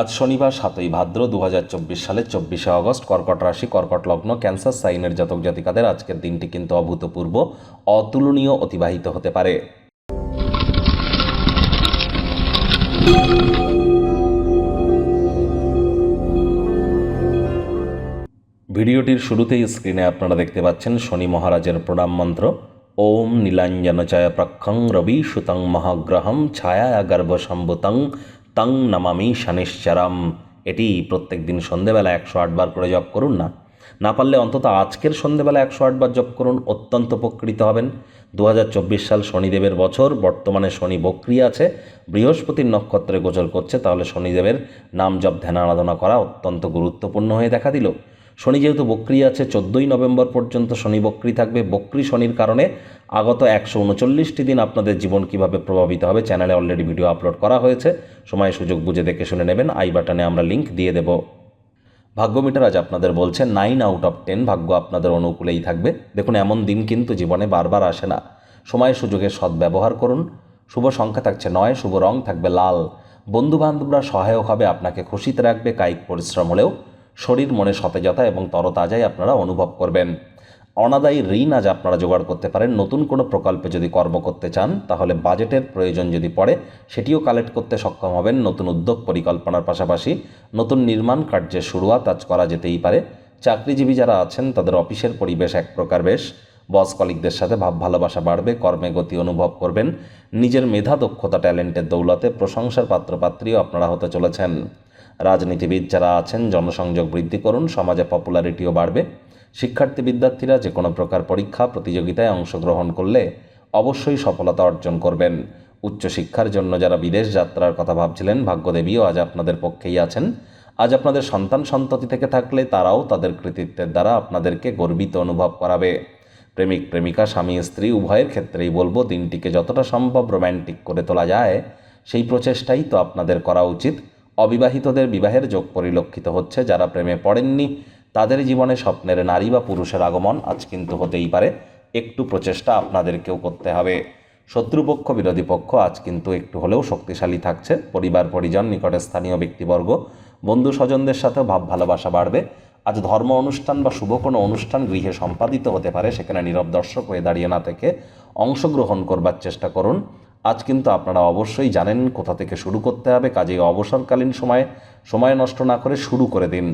আজ শনিবার সাতই ভাদ্র দু হাজার চব্বিশ সালের চব্বিশে আগস্ট কর্কট রাশি, কর্কট লগ্ন, ক্যান্সার, সাইনের জাতক জাতিকাদের আজকের দিনটি কিন্তু অভূতপূর্ব, অতুলনীয় অতিবাহিত হতে পারে। ভিডিওটির শুরুতেই স্ক্রিনে আপনারা দেখতে পাচ্ছেন শনি মহারাজের প্রণাম মন্ত্র। ওম নীলাঞ্জনচয় প্রক্ষং রবি সুতং মহাগ্রহম ছায়া গর্ভ গর্ভসম্ভুতং তং নামামি শনিশ্চরম। এটি প্রত্যেক দিন সন্ধেবেলা একশো আটবার করে জপ করুন না। না পারলে অন্তত আজকের সন্ধেবেলা একশো আটবার জপ করুন, অত্যন্ত উপকৃত হবেন। দু হাজার চব্বিশ সাল শনিদেবের বছর, বর্তমানে শনি বক্রিয়া আছে, বৃহস্পতির নক্ষত্রে গোচর করছে, তাহলে শনিদেবের নাম জপ, ধ্যান, আরাধনা করা অত্যন্ত গুরুত্বপূর্ণ হয়ে দেখা দিল। শনি যেহেতু বক্রি আছে, চোদ্দোই নভেম্বর পর্যন্ত শনি বক্রি থাকবে। বক্রি শনির কারণে আগত একশো উনচল্লিশটি দিন আপনাদের জীবন কীভাবে প্রভাবিত হবে চ্যানেলে অলরেডি ভিডিও আপলোড করা হয়েছে। সময়, সুযোগ বুঝে দেখে শুনে নেবেন। আই বাটনে আমরা লিংক দিয়ে দেব। ভাগ্য মিটার আজ আপনাদের বলছে নাইন আউট অফ টেন ভাগ্য আপনাদের অনুকূলেই থাকবে। দেখুন, এমন দিন কিন্তু জীবনে বারবার আসে না। সময়, সুযোগের সদ্ব্যবহার করুন। শুভ সংখ্যা থাকছে নয়, শুভ রং থাকবে লাল। বন্ধু বান্ধবরা সহায়ক হবে, আপনাকে খুশিতে রাখবে, কায়িক পরিশ্রম হলেও। শরীর মনে সতেজতা এবং তরতাজাই আপনারা অনুভব করবেন। অনাদায়ী ঋণ আজ আপনারা জোগাড় করতে পারেন। নতুন কোনো প্রকল্পে যদি কর্ম করতে চান, তাহলে বাজেটের প্রয়োজন যদি পড়ে, সেটিও কালেক্ট করতে সক্ষম হবেন নতুন উদ্যোগ পরিকল্পনার পাশাপাশি। নতুন নির্মাণ কার্যের শুরুয়াত আজ করা যেতেই পারে। চাকরিজীবী যারা আছেন, তাদের অফিসের পরিবেশ এক প্রকার বেশ। বস কলিকদের সাথে ভাব ভালোবাসা বাড়বে, কর্মে গতি অনুভব করবেন। নিজের মেধা, দক্ষতা, ট্যালেন্টের দৌলতে প্রশংসার পাত্রপাত্রীও আপনারা হতে চলেছেন। রাজনীতিবিদ যারা আছেন, জনসংযোগ বৃদ্ধি করুন, সমাজে পপুলারিটিও বাড়বে। শিক্ষার্থী বিদ্যার্থীরা যে কোনো প্রকার পরীক্ষা, প্রতিযোগিতায় অংশগ্রহণ করলে অবশ্যই সফলতা অর্জন করবেন। উচ্চশিক্ষার জন্য যারা বিদেশ যাত্রার কথা ভাবছিলেন, ভাগ্যদেবীও আজ আপনাদের পক্ষেই আছেন। আজ আপনাদের সন্তান সন্ততি থেকে থাকলে তারাও তাদের কৃতিত্বের দ্বারা আপনাদেরকে গর্বিত অনুভব করাবে। প্রেমিক, প্রেমিকা, স্বামী, স্ত্রী, উভয়ের ক্ষেত্রেই বলব, দিনটিকে যতটা সম্ভব রোম্যান্টিক করে তোলা যায়, সেই প্রচেষ্টাই তো আপনাদের করা উচিত। অবিবাহিতদের বিবাহের যোগ পরিলক্ষিত হচ্ছে, যারা প্রেমে পড়েননি, তাদের জীবনে স্বপ্নের নারী বা পুরুষের আগমন আজ কিন্তু হতেই পারে। একটু প্রচেষ্টা আপনাদেরকেও করতে হবে। শত্রুপক্ষ, বিরোধী পক্ষ আজ কিন্তু একটু হলেও শক্তিশালী থাকছে। পরিবার, পরিজন, নিকটে স্থানীয় ব্যক্তিবর্গ, বন্ধু স্বজনদের সাথেও ভাব, ভালোবাসা বাড়বে। আজ ধর্ম অনুষ্ঠান বা শুভ কোনো অনুষ্ঠান গৃহে সম্পাদিত হতে পারে, সেখানে নীরব দর্শক হয়ে দাঁড়িয়ে না থেকে অংশগ্রহণ করবার চেষ্টা করুন। আজ কিন্তু আপনারা অবশ্যই জানেন কোথা থেকে শুরু করতে হবে। কাজে অবসরকালীন সময়ে সময় নষ্ট না করে শুরু করে দিন।